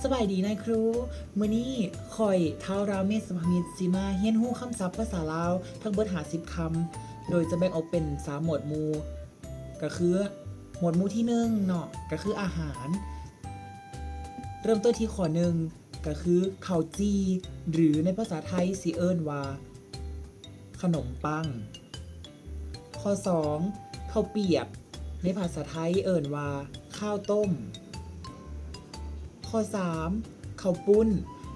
สบายดีนายครูมื้อนี้คอยเท้าราเมศสภามิตรสิมาเฮียนฮู้คำศัพท์ภาษาลาวทั้งเบิดหาสิบคำโดยจะแบ่งออกเป็นสามหมวดหมู่ก็คือหมวดหมู่ที่หนึ่งเนาะก็คืออาหาร เริ่มต้นที่ข้อหนึ่งก็คือข้าวจีหรือในภาษาไทยสิเอิ้นว่า ขนมปัง ข้อ 2. ข้าวเปียก ในภาษาไทยเอิ้นว่า ข้าวต้ม ข้อ 3. ข้าวปุ้น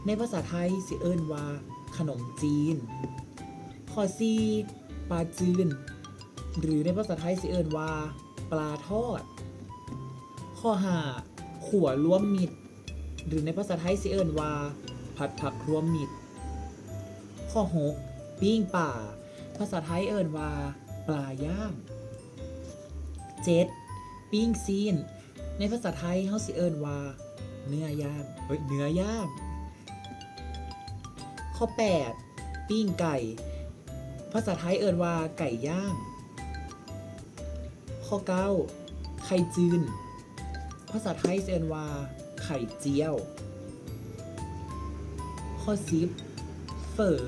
ในภาษาไทยสิเอิ้นว่า ขนมจีน ข้อ 4. ปลาจืน หรือในภาษาไทยสิเอิ้นว่า ปลาทอด ข้อ 5. ขั่วรวมมิตร หรือในภาษาไทยสิเอิ้นว่า ผัดผักรวมมิตร ข้อ 6. ปิ้งป่า ภาษาไทยเอิ้นว่า ปลาย่าง 7. ปิ้งซีน ในภาษาไทยเฮาสิเอิ้นว่า เนื้อย่างเฮ้ยเนื้อย่างข้อ 8 ปิ้งไก่ ภาษาไทยเอิ้นว่าไก่ย่าง ข้อ 9 ไข่จืน ภาษาไทยเอิ้นว่าไข่เจียว ข้อ 10 เฝอ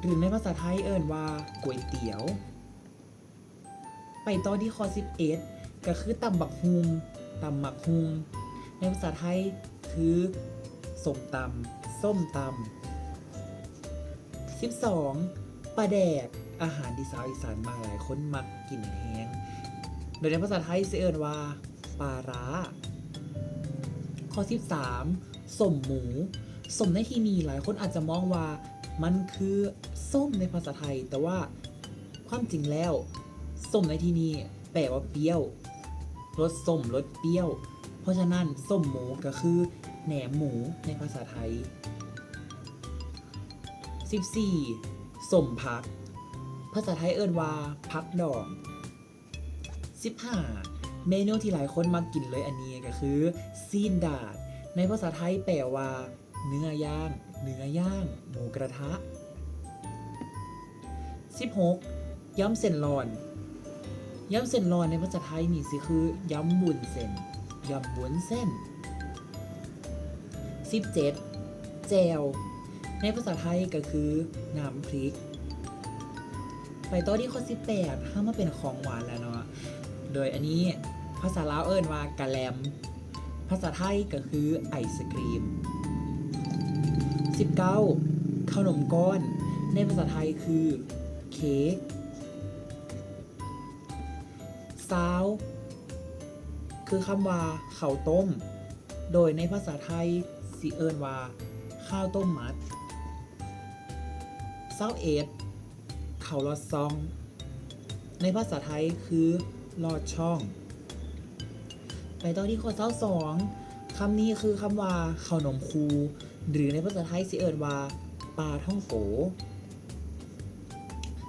หรือในภาษาไทยเอิ้นว่าก๋วยเตี๋ยว ไปต่อที่ข้อ 11 ก็คือตำบักฮุงตำหมักฮุง ในภาษาไทยคือส้มตำส้มตำ12ปลาแดกอาหารที่สาวอีสานมาหลายคนมักกินแห้งโดยในภาษาไทยสิเอิ้นว่าปลาร้า ข้อ 13สมหมูสมในที่นี้หลายคนอาจจะมองว่ามันคือส้มในภาษาไทย แต่ว่าความจริงแล้วส้มในที่นี้แปลว่าเปรี้ยวรสส้มรสเปรี้ยว เพราะฉะนั้นส้มหมูก็คือแหนมหมูในภาษาไทย 14 ส้มพัก ภาษาไทยเอิ้นว่าพักดอง 15 เมนูที่หลายคนมากินเลยอันนี้ก็คือซีนดาด ในภาษาไทยแปลว่า เนื้อย่างเนื้อย่างหมูกระทะ 16. ย้ำเส้นรอนย้ำเส้นรอนในภาษาไทยนี่สิคือย้ำบุญเส้น ย้ำบุญเส้น 17. แจวในภาษาไทยก็คือน้ำพริก ไปต่อที่ข้อ 18ถ้ามาเป็นของหวานแล้วเนาะ โดยอันนี้ภาษาลาวเอิ้นว่ากะแลม ภาษาไทยก็คือไอศกรีม 19. ขนมก้อน ในภาษาไทยคือเค้กซาว คือคำว่าข้าวต้ม โดยในภาษาไทยสิเอินว่า ข้าวต้มมัดเซาเอ็ดข้าวลอดซอง ในภาษาไทยคือลอดช่อง ไปต่อที่ข้อเศร้าสองคำนี้คือคำว่าขนมคู หรือในภาษาไทยสิเอิญว่าปลาท่องโก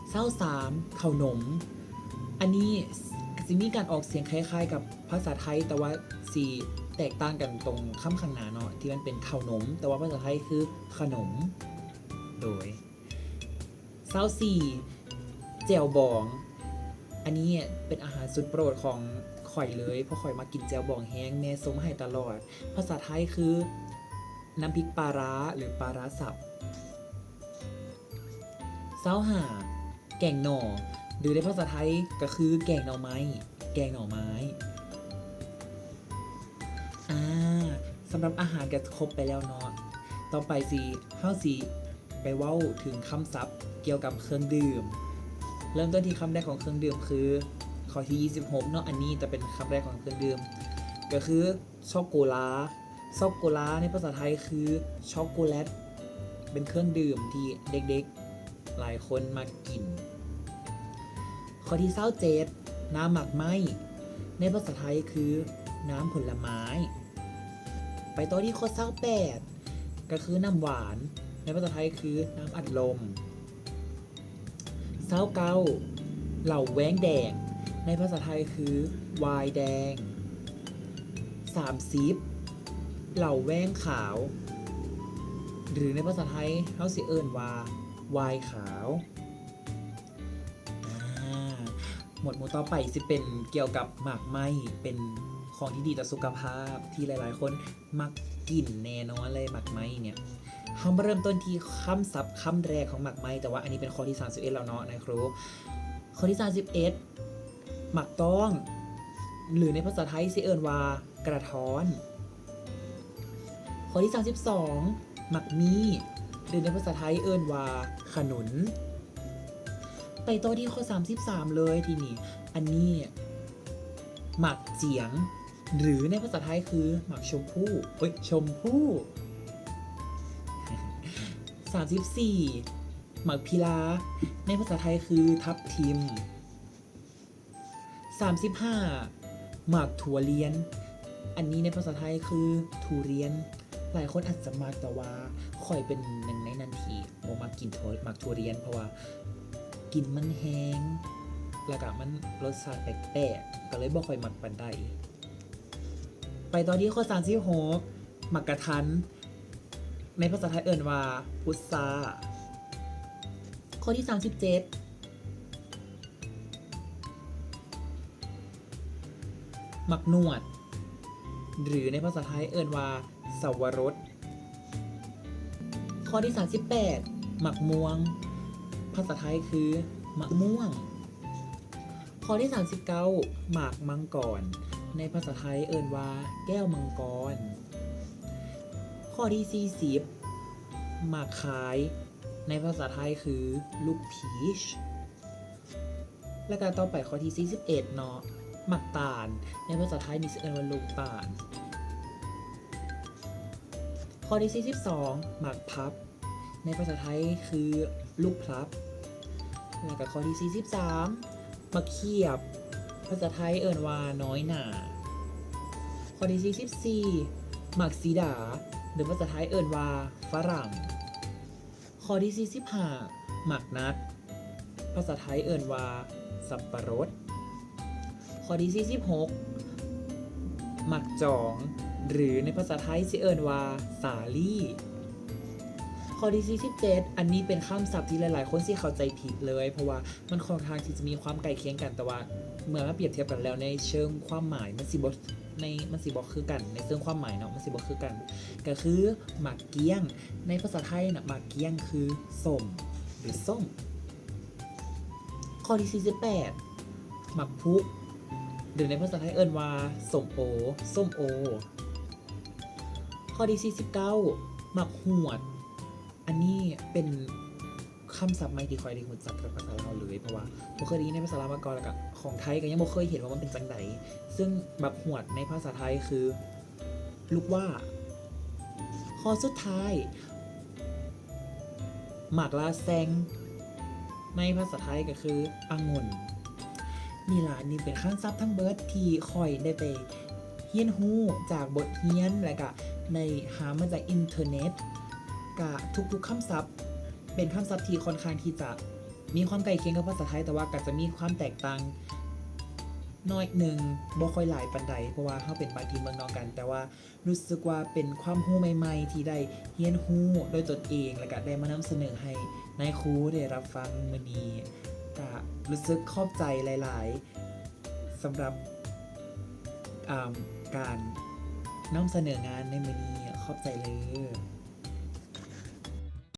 เศร้าสามขนม อันนี้สิมีการออกเสียงคล้ายๆกับ ภาษาไทยแต่ว่าสีแตกต่างกันตรงคำข้างหน้าเนาะที่มันเป็นขนม แต่ว่าภาษาไทยคือขนม โดยเศร้าสี่เจวบอง อันนี้เป็นอาหารสุดโปรดของข่อยเลยเพราะข่อยมากินแจวบองแห้งแม่สมให้ตลอด ภาษาไทยคือ น้ำพริกปลาร้าหรือปลาร้าสับเศร้าหาแกงหน่อ หรือในภาษาไทยก็คือแกงหน่อไม้ แกงหน่อไม้ำหรับอาหารก็ครบไปแล้วเนาะต่อไปสิเฮาสิไปเว้าถึงคำศัพท์เกี่ยวกับเครื่องดื่ม เริ่มต้นที่คำแรกของเครื่องดื่มคือข้อที่ 26 เนาะอันนี้จะเป็นคำแรกของเครื่องดื่ม ก็คือช็อกโกลาช็อกโกลาในภาษาไทยคือช็อกโกแลตเป็นเครื่องดื่มที่เด็กๆหลายคนมากิน ข้อที่27น้ำหมักไหมในภาษาไทยคือน้ำผลไม้ ไปต่อที่ข้อ28ก็คือน้ำหวาน ในภาษาไทยคือน้ำอัดลมเศร้าเกาเหล่าแว้งแดง ในภาษาไทยคือวายแดงสามซิปเหล่าแว้งขาว หรือในภาษาไทยเขาสิเอิญว่าวายขาวหมวดหมู่ต่อไปสิเป็นเกี่ยวกับหมากไหมเป็น ของที่ดีต่อสุขภาพที่หลายๆ คนมักกินแน่นอนเลยหมักไม้เนี่ยเรามาเริ่มต้นที่คำศัพท์คำแรกของหมักไม้แต่ว่าอันนี้เป็นข้อที่ 31 แล้วเนาะนะครูข้อที่ 31 หมักต้อง หรือในภาษาไทยสิเอิญว่ากระท้อนข้อที่ 32 หมักมีหรือในภาษาไทยเอิญว่าขนุน ไปต่อที่ข้อ 33 เลยทีนี้ อันนี้ หมักเจียง หรือในภาษาไทยคือหมักชมพู่เอ้ยชมพู่34หมักพิลา ในภาษาไทยคือทับทิม35หมักถั่วเลียน อันนี้ในภาษาไทยคือทุเรียน หลายคนอาจจะมาแต่ว่าข่อยเป็นหนึ่งในนันทีบ่มากินถั่วหมักทุเรียนเพราะว่ากินมันแห้งแล้วก็มันรสชาติแปลกๆก็เลยบ่ค่อยมักปานใด ไปตอนที่ข้อ36หกมักกระทัน ในภาษาไทยเอิ่นว่า พุทราข้อที่37หมักนวด หรือในภาษาไทยเอิ่นว่าสวรสข้อที่ 38 หมักม่วง ภาษาไทยคือมะม่วง ข้อที่ 39 หมากมังกร ในภาษาไทยเอิ่นว่า แก้วมังกร ข้อที่40หมากขาย ในภาษาไทยคือลูกพีช และการต่อไปข้อที่41เนาะหมักตาล ในภาษาไทยมีเอิ้นว่าลูกตาล ข้อที่42หมักพับ ในภาษาไทยคือลูกพลับ แล้วก็ข้อที่43มักเขียบ ภาษาไทยเอิ้นว่าน้อยหนาข้อที่44หมักสีดา หรือภาษาไทยเอิ้นว่าฝรั่งข้อที่45หมักนัด ภาษาไทยเอิ้นว่า สับปะรดข้อที่46หมักจอง หรือในภาษาไทยสิเอิญว่า สาลี่ ข้อที่47อันนี้เป็นคำศัพท์ที่หลาย ๆ คนที่เข้าใจผิดเลย เพราะว่ามันค่อนข้างที่จะมีความใกล้เคียงกันแต่ว่าเมื่อมาเปรียบเทียบกันแล้วในเชิงความหมายมันสิบในมันสิบอกคือกัน ในเชิงความหมายเนาะมันสิบอกคือกัน ก็คือหมักเกี้ยง ในภาษาไทยนะหมักเกี้ยงคือส้มหรือส้ม ข้อที่48หมักพุกหรือในภาษาไทยเอิ้นว่าส้มโอส้มโอ ข้อที่49หมักหวด อันนี้เป็นคำศัพท์ใหม่ที่คอยได้หุ่นจักกับภาษาลาวเลยเพราะว่าบ่เคยได้ยินในภาษาลาวมาก่อนแล้วก็ของไทยก็ยังบ่เคยเห็นว่ามันเป็นจังไดซึ่งหมักหวดในภาษาไทยคือ ลูกว่าข้อสุดท้ายหมากลาแซงในภาษาไทยก็คือองุ่นนี่ล่ะนี่เป็นขั้นซับทั้งเบิร์ดที่คอยได้ไปเฮียนฮู้จากบทเฮียนและก็ในหามาจากอินเทอร์เน็ต กะทุกๆคำศัพท์ เป็นคำศัพท์ที่ค่อนข้างที่จะมีความใกล้เคียงกับภาษาไทยแต่ว่าก็จะมีความแตกต่างน้อยหนึ่งบ่ค่อยหลายปันใดเพราะว่าเขาเป็นบางทีเมืองนอกกัน แต่ว่ารู้สึกว่าเป็นความรู้ใหม่ ๆ ที่ได้เฮียนฮู้โดยตนเองและก็ได้มานำเสนอให้นายครูได้รับฟังมื้อนี้ก็รู้สึกขอบใจหลาย ๆสำหรับการนำเสนองานในมือนี้ขอบใจเลย